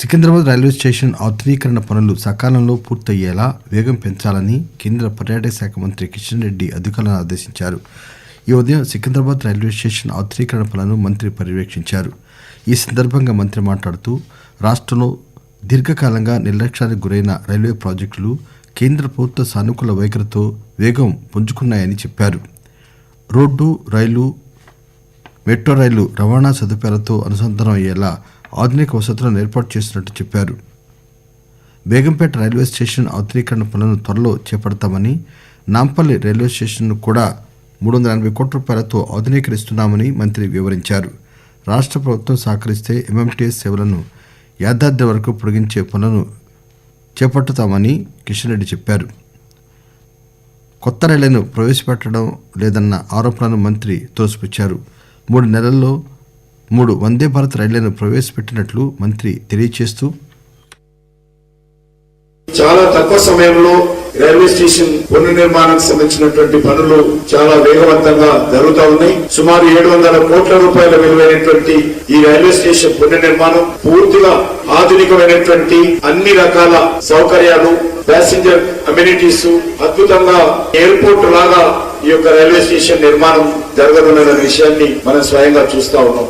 Secunderabad railway station ఆధునీకరణ పనులు సకాలంలో పూర్తయ్యేలా వేగం పెంచాలని కేంద్ర పర్యాటక శాఖ మంత్రి కిషన్ రెడ్డి అధికారులను ఆదేశించారు. ఈ ఉదయం సికింద్రాబాద్ రైల్వే స్టేషన్ ఆధునీకరణ పనులను మంత్రి పర్యవేక్షించారు. ఈ సందర్భంగా మంత్రి మాట్లాడుతూ రాష్ట్రంలో దీర్ఘకాలంగా నిర్లక్ష్యానికి గురైన రైల్వే ప్రాజెక్టులు కేంద్ర ప్రభుత్వ సానుకూల వైఖరితో వేగం పుంజుకున్నాయని చెప్పారు. రోడ్డు రైలు మెట్రో రైలు రవాణా సదుపాయాలతో అనుసంధానం అయ్యేలా ఆధునిక వసతులను ఏర్పాటు చేస్తున్నట్టు చెప్పారు. బేగంపేట రైల్వే స్టేషన్ ఆధునీకరణ పనులను త్వరలో చేపడతామని నాంపల్లి రైల్వే స్టేషన్ను కూడా మూడు వందల ఎనభై కోట్ల రూపాయలతో ఆధునీకరిస్తున్నామని మంత్రి వివరించారు. రాష్ట్ర ప్రభుత్వం సహకరిస్తే ఎంఎంటీఎస్ సేవలను యాదాద్రి వరకు పొడిగించే పనులను చేపట్టుతామని కిషన్ రెడ్డి చెప్పారు. కొత్త రైళ్ళను ప్రవేశపెట్టడం లేదన్న ఆరోపణలను మంత్రి తోసిపుచ్చారు. మూడు నెలల్లో మూడు వందే భారత్ రైళ్ళను ప్రవేశపెట్టినట్లు మంత్రి తెలియజేస్తూ చాలా తక్కువ సమయంలో రైల్వే స్టేషన్ పునర్నిర్మాణానికి సంబంధించినటువంటి పనులు చాలా వేగవంతంగా జరుగుతా ఉన్నాయి. సుమారు ఏడు వందల కోట్ల రూపాయల విలువైనటువంటి ఈ రైల్వే స్టేషన్ పునర్నిర్మాణం పూర్తిగా ఆధునికమైనటువంటి అన్ని రకాల సౌకర్యాలు ప్యాసింజర్ అమ్యూనిటీస్ అద్భుతంగా ఎయిర్పోర్ట్ లాగా ఈ యొక్క రైల్వే స్టేషన్ నిర్మాణం జరగనున్న విషయాన్ని మనం స్వయంగా చూస్తా ఉన్నాం.